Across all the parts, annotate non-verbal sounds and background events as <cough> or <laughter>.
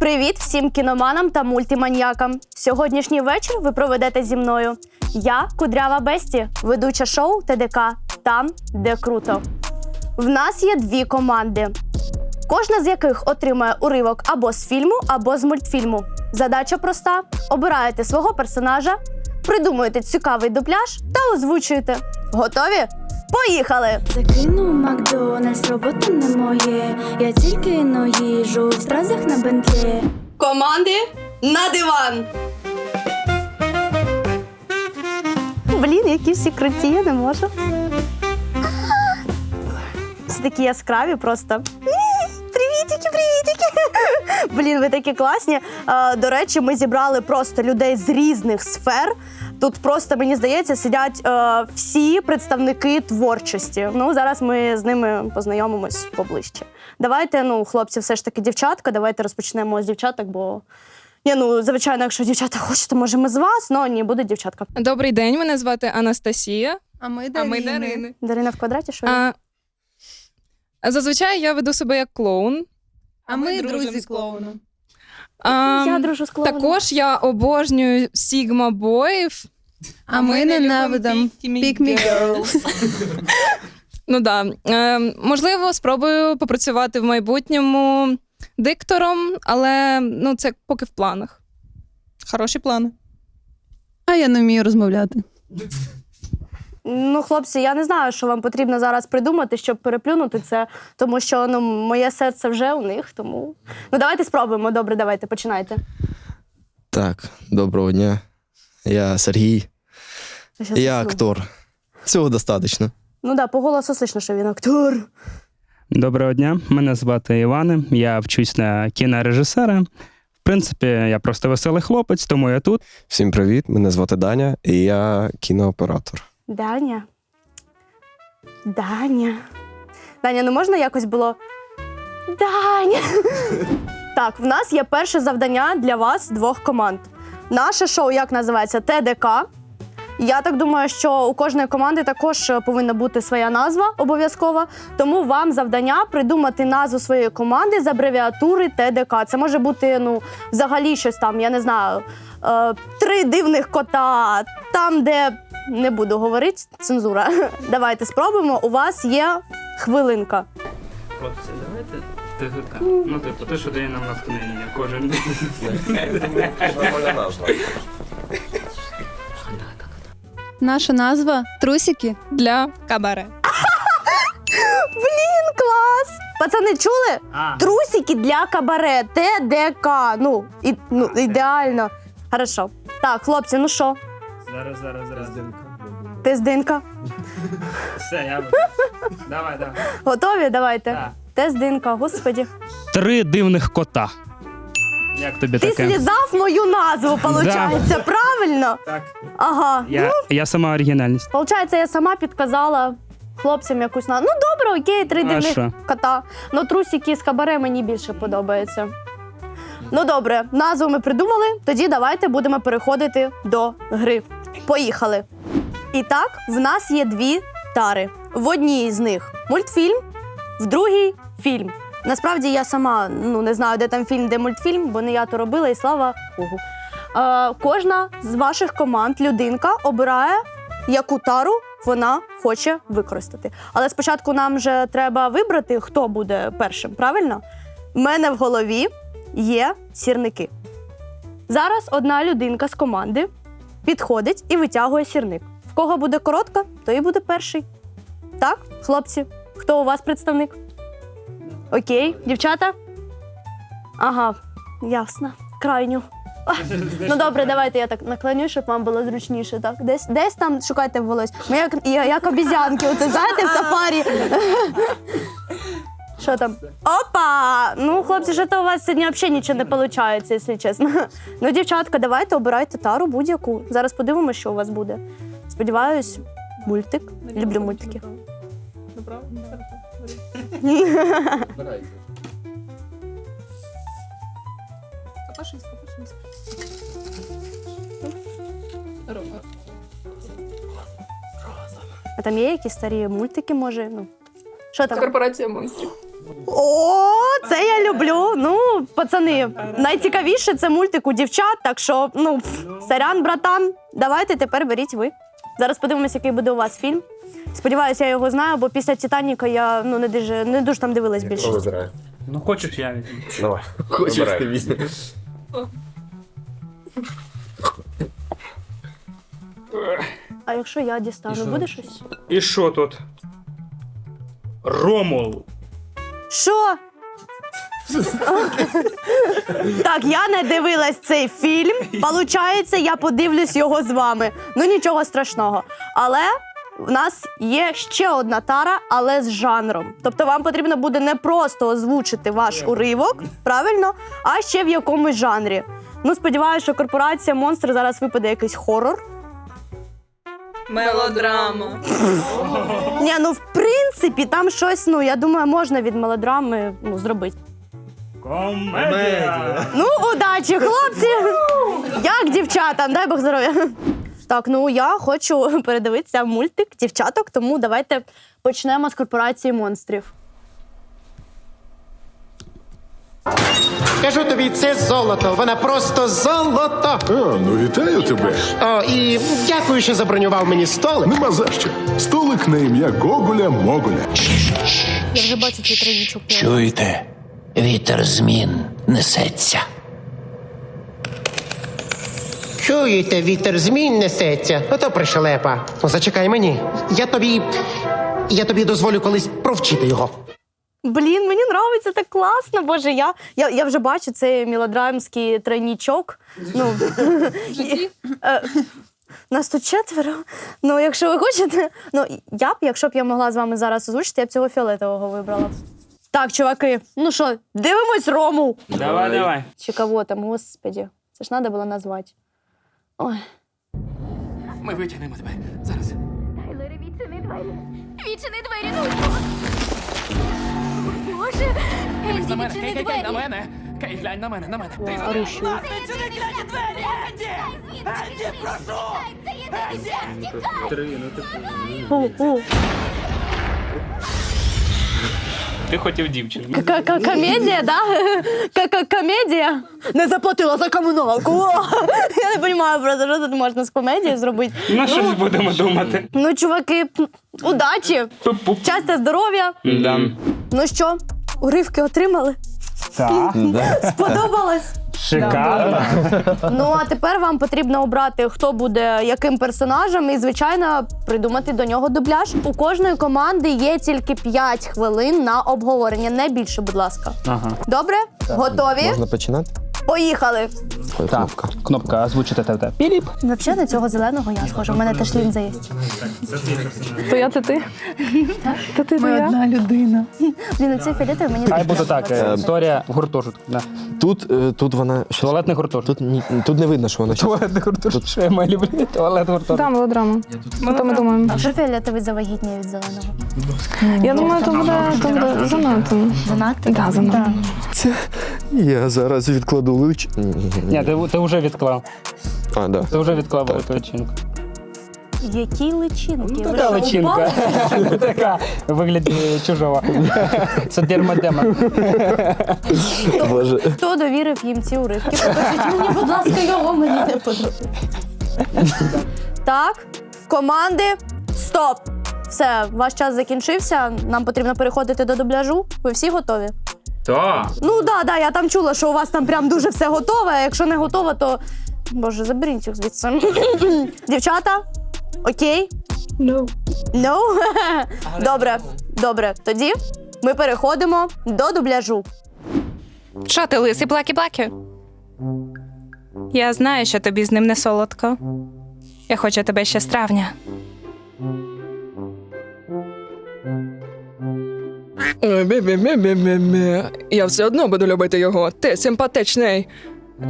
Привіт всім кіноманам та мультиманьякам. Сьогоднішній вечір ви проведете зі мною. Я Кудрява Бесті, ведуча шоу ТДК Там, де круто. В нас є дві команди, кожна з яких отримає уривок або з фільму, або з мультфільму. Задача проста: обираєте свого персонажа, придумуєте цікавий дубляж та озвучуєте. Готові? Поїхали! Закинув Макдональдс, робота не моє. Я тільки но їжу в стразах на бентлі. Команди на диван. Блін, які всі круті, я не можу. Всі такі яскраві просто. Привітики, привітики! Блін, ви такі класні. Е, До речі, ми зібрали просто людей з різних сфер. Тут просто, мені здається, сидять е, всі представники творчості. Ну, зараз ми з ними познайомимось поближче. Давайте, ну, хлопці, все ж таки дівчатка, давайте розпочнемо з дівчаток, бо. Ні, ну, звичайно, якщо дівчата хочуть, то може ми з вас, але ні, буде дівчатка. Добрий день, мене звати Анастасія. А ми А ми Дарини. Дарина в квадраті, що? А, зазвичай я веду себе як клоун. А ми дружимо друзі з клоуном. А, я дружу з клоуном. також я обожнюю Sigma боїв. А ми ненавидимо Pick Me Girls. Ну да. Е, можливо, спробую попрацювати в майбутньому диктором, але ну, це поки в планах. Хороші плани. А я не вмію розмовляти. Ну, хлопці, я не знаю, що вам потрібно зараз придумати, щоб переплюнути це, тому що ну, моє серце вже у них. Тому ну давайте спробуємо. Добре, давайте починайте. Так, доброго дня. Я Сергій. Я Я актор. Цього достатньо. Ну да, по голосу слышно, що він актор. Доброго дня, мене звати Іване. Я вчусь на кінорежисера. В принципі, я просто веселий хлопець, тому я тут. Всім привіт! Мене звати Даня, і я кінооператор. Даня. Даня. Даня, ну можна якось було. Даня. <laughs> так, в нас є перше завдання для вас двох команд. Наше шоу як називається ТДК. Я так думаю, що у кожної команди також е, повинна бути своя назва обов'язкова. Тому вам завдання придумати назву своєї команди з абревіатури ТДК. Це може бути ну, взагалі щось там, я не знаю, е, три дивних кота, там, де не буду говорити, цензура. <laughs> Давайте спробуємо. У вас є хвилинка. Хлопці, давайте ТГК. Ну, типу, те, що дає нам натхнення кожен день. Наша назва трусики. Для кабаре. Блін, клас! Пацани, чули? А, Трусики для кабаре, ТДК. Ну, і, ну ідеально. Хорошо. Так, хлопці, ну що, зараз, зараз, зараз. тест-ДНК? Все, я Давай, давай. Готові? Давайте. Так. Тест-ДНК, господі. Три дивних кота. Як тобі Ти таке? слізав мою назву, <laughs> виходить, правильно? Так. Ага. Я, я сама оригінальність. Получається, я сама підказала хлопцям якусь назву. Ну, добре, окей, три А дивних кота. Ну, трусики з кабаре мені більше подобається. Ну, добре, назву ми придумали. Тоді давайте будемо переходити до гри. Поїхали. І так, в нас є дві тари. В одній з них мультфільм, в другій фільм. Насправді я сама ну, не знаю, де там фільм, де мультфільм, бо не я то робила, і слава Богу. Е, кожна з ваших команд, людинка, обирає, яку тару вона хоче використати. Але спочатку нам же треба вибрати, хто буде першим, правильно? У мене в голові є сірники. Зараз одна людинка з команди підходить і витягує сірник. В кого буде коротка, той і буде перший. Так, хлопці, хто у вас представник? Окей, дівчата? Ага, ясно. Крайню. Ну добре, давайте я так наклоню, щоб вам було зручніше. Так, десь, десь там шукайте волосся. Ми як, як обізянки, оце знаєте, в сафарі. <laughs> Що там? Опа! Ну, хлопці, що то у вас сьогодні взагалі нічого не виходить, якщо чесно. Ну, дівчатка, давайте обирайте тару будь-яку. Зараз подивимося, що у вас буде. Сподіваюсь, мультик. Люблю мультики. А там є якісь старі мультики, може? Ну. Що там? Корпорація монстрів. О, це я люблю. Ну, пацани, найцікавіше це мультик у дівчат, так що, ну, сорян, братан, давайте тепер беріть ви. Зараз подивимося, який буде у вас фільм. Сподіваюся, я його знаю, бо після Титаніка я ну, не дуже, не дуже там дивилась більше. Ну хочеш я візьму. Давай. <laughs> Хочеш ти візьмеш? А якщо я дістану, буде щось? І що тут? Ромул. Що? так, я не дивилась цей фільм. Получається, я подивлюсь його з вами. Ну нічого страшного. Але в нас є ще одна тара, але з жанром. Тобто вам потрібно буде не просто озвучити ваш уривок, правильно, а ще в якомусь жанрі. Ну, сподіваюся, що корпорація монстр зараз випаде якийсь хорор. Мелодрама. Ні, ну в принципі, там щось, ну я думаю, можна від мелодрами ну, зробити. Комедія. Ну, удачі, хлопці! Як дівчатам, дай Бог здоров'я. Так, ну я хочу <laughs> передивитися мультик дівчаток, тому давайте почнемо з корпорації монстрів. Кажу тобі, це золото. Вона просто золото. О, ну вітаю тебе. О, і дякую, що забронював мені столик. Нема за що. Столик на ім'я Гоголя Моголя. Я вже бачу цей тройничок. Чуєте? Вітер змін несеться. Чуєте, вітер змін несеться. Ото пришелепа. Ну, Зачекай мені. Я тобі. Я тобі дозволю колись провчити його. Блін, мені подобається так класно. Боже, я, я, я вже бачу цей мелодрамський тройнічок. Ну, е, нас тут четверо. Ну, якщо ви хочете, ну я б, якщо б я могла з вами зараз озвучити, я б цього фіолетового вибрала. Так, чуваки, ну що, дивимось Рому. Давай, давай. Чи кого там, господі. Це ж треба було назвати. Ой. Ми витягнемо тебе зараз. Відчини двері, ну! Боже! Енді, відчини двері! на мене! Кей, глянь на мене, на мене. Ти Орущу. Відчини кляті двері! Енді! Енді, прошу! Це єдиний шлях, тікай! У, у. Ти хотів дівчину. К- Комедія, да? <laughs> К- Комедія? Не заплатила за комуналку. О! <laughs> Я не розумію просто, що тут можна з комедії зробити. Ну, щось будемо думати. Ну, чуваки, удачі, Пуп-пуп. щастя, здоров'я. Да. Ну що, уривки отримали? Так. <laughs> Сподобалось? Шикарно. <laughs> Ну а тепер вам потрібно обрати, хто буде яким персонажем, і звичайно придумати до нього дубляж. У кожної команди є тільки 5 хвилин на обговорення, не більше, будь ласка. Ага. Добре? Готові? Можна починати? Поїхали! Кнопка. Кнопка озвучити ТВТ. Піліп. Взагалі на цього зеленого я схожа. У мене теж лінза є. То я це ти? Та ти Ми одна людина. Блін, оці фіолетові мені Хай буде так. подобаються. е, Історія в гуртожитку. Да. Тут, е, тут вона. Туалетний гуртожиток. Тут, ні, тут не видно, що вона. щось- Туалетний гуртожиток. Що я маю люблю? Туалет гуртожиток. Там мелодрама. Ми то ми думаємо. А що фіолетовий завагітніє від зеленого? Я думаю, то буде, то буде занадто. Занадто? Так, занадто. Я зараз відкладу лич. Ні, ти, ти вже відклав. А, да. Ти вже відклав велику личинку. Які личинки? Ви Така що, личинка. <laughs> Така в вигляді чужого. Це дермодема. Боже. Хто довірив їм ці уривки? Покажіть мені, будь ласка, його мені не подобається. Так, команди, стоп! Все, ваш час закінчився. Нам потрібно переходити до дубляжу. Ви всі готові? Так. Ну да, да, я там чула, що у вас там прям дуже все готове. А якщо не готово, то. Боже, заберіть їх звідси. <laughs> Дівчата? Окей? No. No? добре, добре. Тоді ми переходимо до дубляжу. Що ти, лисий плакі-плакі? Я знаю, що тобі з ним не солодко. Я хочу тебе ще з травня. Я все одно буду любити його. Ти симпатичний.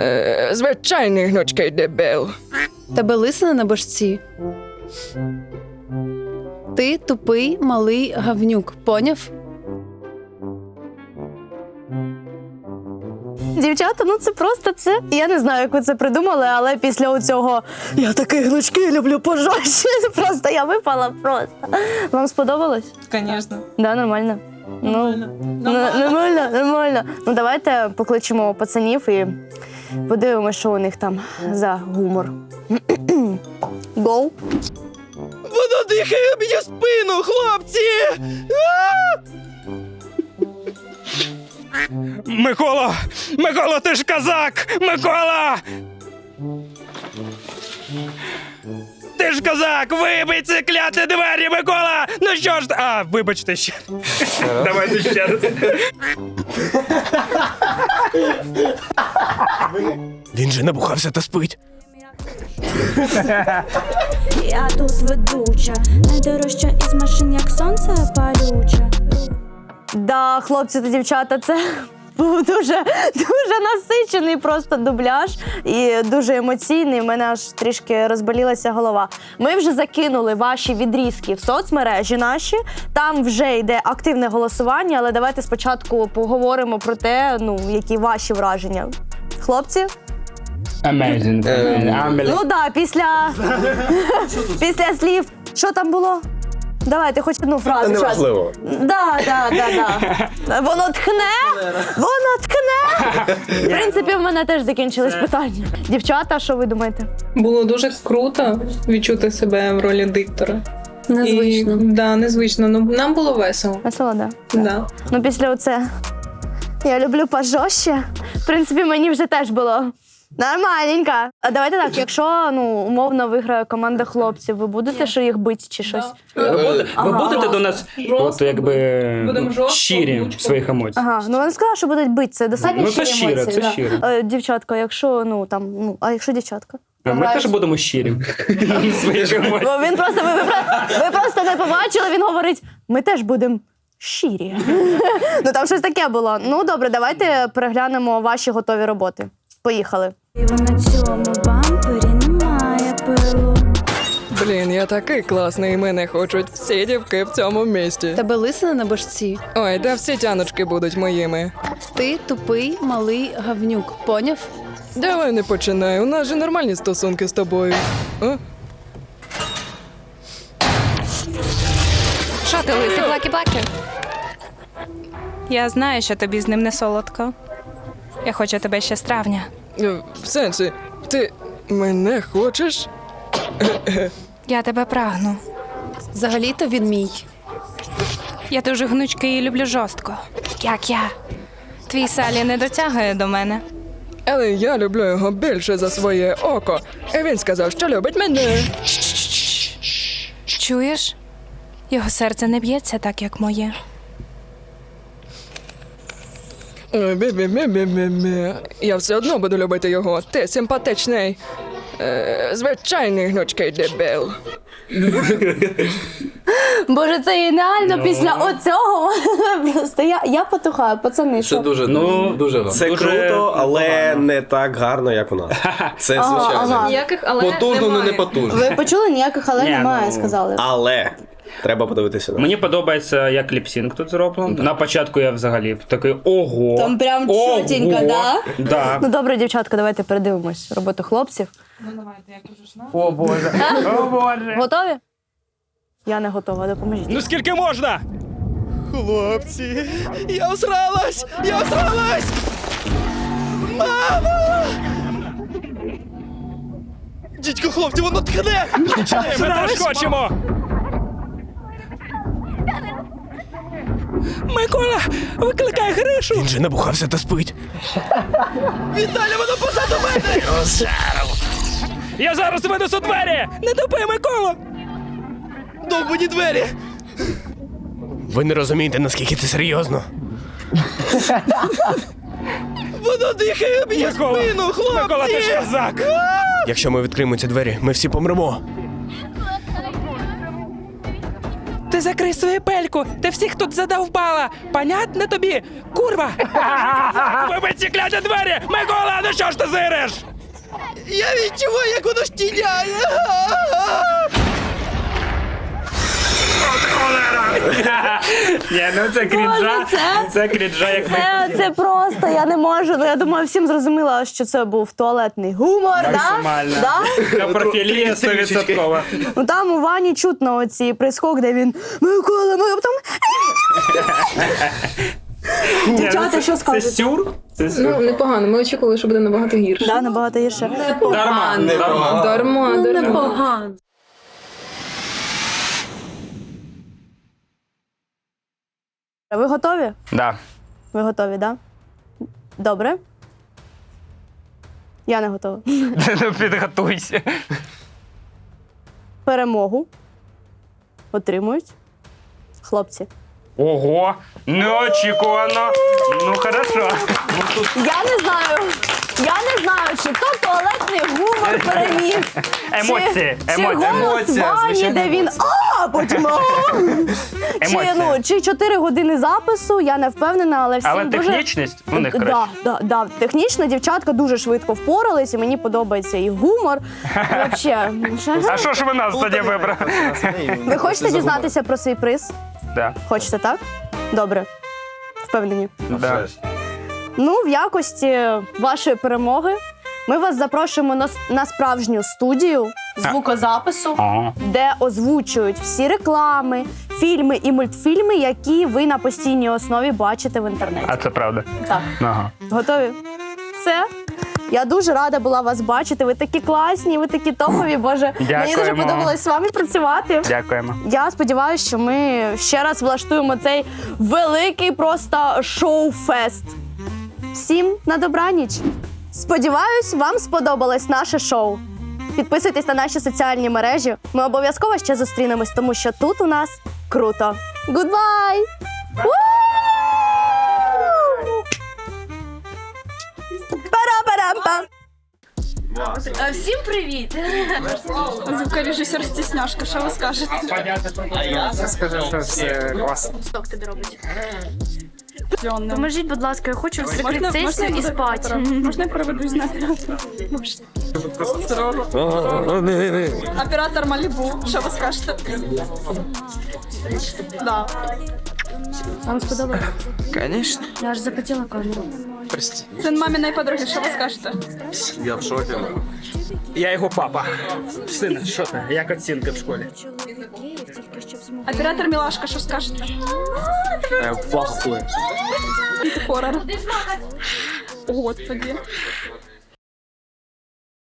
Е, звичайний гнучкий дебіл. Тебе лисина на башці. Ти тупий малий гавнюк, поняв? Дівчата, ну це просто це. Я не знаю, як ви це придумали, але після цього я такий гнучки люблю пожорстче. <laughs> Просто я випала просто. Вам сподобалось? Звісно. Да, нормально. Ну, ну, нормально, нормально. Ну давайте покличемо пацанів і подивимося, що у них там за гумор. <clears throat> Гоу. Воно дихає мені в спину, хлопці! Микола! Микола, ти ж казак! Микола! Ти ж козак! Вибий ці кляті двері, Микола! Ну що ж А, вибачте ще. Давайте ще раз. Він же набухався та спить. Я тут ведуча, найдорожча із машин, як сонце палюче. Да, хлопці та дівчата, це був дуже, дуже насичений просто дубляж і дуже емоційний. У мене аж трішки розболілася голова. Ми вже закинули ваші відрізки в соцмережі наші. Там вже йде активне голосування, але давайте спочатку поговоримо про те, ну які ваші враження. Хлопці, Amazing. ну да, після, після слів, що там було? Давайте хоч одну фразу. щас. Неважливо. Да, да, да, да. Воно тхне, воно тхне. В принципі, в мене теж закінчились питання. Дівчата, що ви думаєте? Було дуже круто відчути себе в ролі диктора. Незвично. І, да, незвично. Ну нам було весело. Весело, да. Да. Ну, після оце я люблю пожорстче. В принципі, мені вже теж було. Нормальненько. А давайте так, якщо ну умовно виграє команда хлопців, ви будете що їх бити чи щось? Ви, будете- ви Ага. будете до нас от, якби, Будемо жорстко, щирі в своїх емоціях? Ага, ну вони сказали, що будуть бити. Це достатньо Ну, це щирі щиро, емоції, це да. щиро. Е, Дівчатка, якщо ну там, ну а якщо дівчатка? А Ми теж будемо щирі в своїх емоціях. Бо він просто ви, ви, про- ви просто не побачили. Він говорить: ми теж будемо щирі. <laughs> ну там щось таке було. Ну добре, давайте переглянемо ваші готові роботи. Поїхали. На цьому бампері немає пилу. Блін, я такий класний, мене хочуть всі дівки в цьому місті. Тебе лисина на башці. Ой, да всі тяночки будуть моїми. Ти тупий малий гавнюк. Поняв? Давай не починай, у нас же нормальні стосунки з тобою. А? Що ти лисий, блакі-блакі? Я знаю, що тобі з ним не солодко. Я хочу тебе ще з травня. Е, В сенсі, ти мене хочеш? Я тебе прагну. Взагалі-то він мій. Я дуже гнучкий і люблю жорстко. Як я. Твій Салі не дотягує до мене. Але я люблю його більше за своє око. І він сказав, що любить мене. Чуєш? Його серце не б'ється так, як моє. Ой, бі-бі-бі-бі-бі-бі. Я все одно буду любити його. Ти симпатичний. Е, звичайний гнучкий дебіл. <laughs> Боже, це геніально після оцього. <laughs> Просто я, я потухаю, пацани. Що? дуже, Ну, дуже гарно. Це дуже круто, але не так гарно, як у нас. <laughs> Це Ага, звичайно. ага. Ніяких, але Потужно, але не потужно. Ви почули ніяких, але Ні, немає, ну, сказали. Але треба подивитися Мені подобається, як ліпсінг тут зроблено. На початку я взагалі такий ого. Там прям ого, да? Да. Ну добре, дівчатка, давайте передивимось роботу хлопців. О боже. <laughs> О боже. Готові? Я не готова, допоможіть. Ну скільки можна? Хлопці, я всралась! Я всралась! Мамо! Дідько, хлопці, воно тхне! Ми теж хочемо. Микола, викликай Гришу! Він же набухався та спить. Віталя, воно позаду мене! Я зараз винесу двері. Не тупи, Микола! Довбані двері! Ви не розумієте, наскільки це серйозно. Воно дихає мені в Микола, спину, хлопці! Микола, ти ж козак. Якщо ми відкриємо ці двері, ми всі помремо. Ти закрий свою пельку, ти всіх тут задовбала. Понятно тобі? Курва! Вибить ці кляті двері! Микола, ну що ж ти зириш? Я відчуваю, як воно щіляє! <laughs> <laughs> Ні, ну це крінжа. це- Це крінжа, як Це, це просто, я не можу. Ну я думаю, всім зрозуміло, що це був туалетний гумор. Да? Максимально. Да? Капрофілія 100%. Ну там у Вані чутно оці прискок, де він Микола, ми потім Дівчата, що Це скажете? сюр? Це сюр. Ну, непогано, ми очікували, що буде набагато гірше. Да, набагато гірше. Дарма, дарма. Дарма, дарма. Ви готові? Да. Ви готові, так? Да? Добре. Я не готова. <laughs> Ну, Підготуйся. Перемогу отримують хлопці. Ого, неочікувано. Ну, хорошо. Я не знаю. Я не знаю, чи то туалетний гумор переміг. Емоції, Чи, чи емоції. голос Емоція, Вані, звичайно, де він а, потім а. Чи, ну, чи 4 години запису, я не впевнена, але всім Але дуже... технічність у них да, краще. да, да. Технічно дівчатка дуже швидко впорались, і мені подобається і гумор. <laughs> Вообще. А що ж ви нас тоді вибрали? <laughs> Ви хочете дізнатися про свій приз? Да. Хочете, так? Добре. Впевнені. Да. Ну, в якості вашої перемоги ми вас запрошуємо на, на справжню студію звукозапису, Ага. де озвучують всі реклами, фільми і мультфільми, які ви на постійній основі бачите в інтернеті. А це правда. Так, Ага. готові? Все. Я дуже рада була вас бачити. Ви такі класні, ви такі топові. Боже, мені дуже Дякуємо. подобалось з вами працювати. Дякуємо. Я сподіваюся, що ми ще раз влаштуємо цей великий просто шоу-фест. Всім на добраніч! Сподіваюсь, вам сподобалось наше шоу. Підписуйтесь на наші соціальні мережі. Ми обов'язково ще зустрінемось, тому що тут у нас круто. Гудбай! Пара-парам-пам! Всім привіт! Звукорежисер Стісняшка, що ви скажете? Я скажу, що все класно. Що тобі робить? Поможіть, будь ласка, я хочу Можна- можна і спати. Можна я проведу з Оператор Малібу, що ви скажете? Да. Вам сподобалось? Конечно. Я ж захотіла камеру. Прости. Це маминої подруги, що ви скажете? Я в шокі. Я його папа. Син, що ти? Як оцінка в школі? Оператор Милашка, что скажет? Плохо. Хоррор. Господи.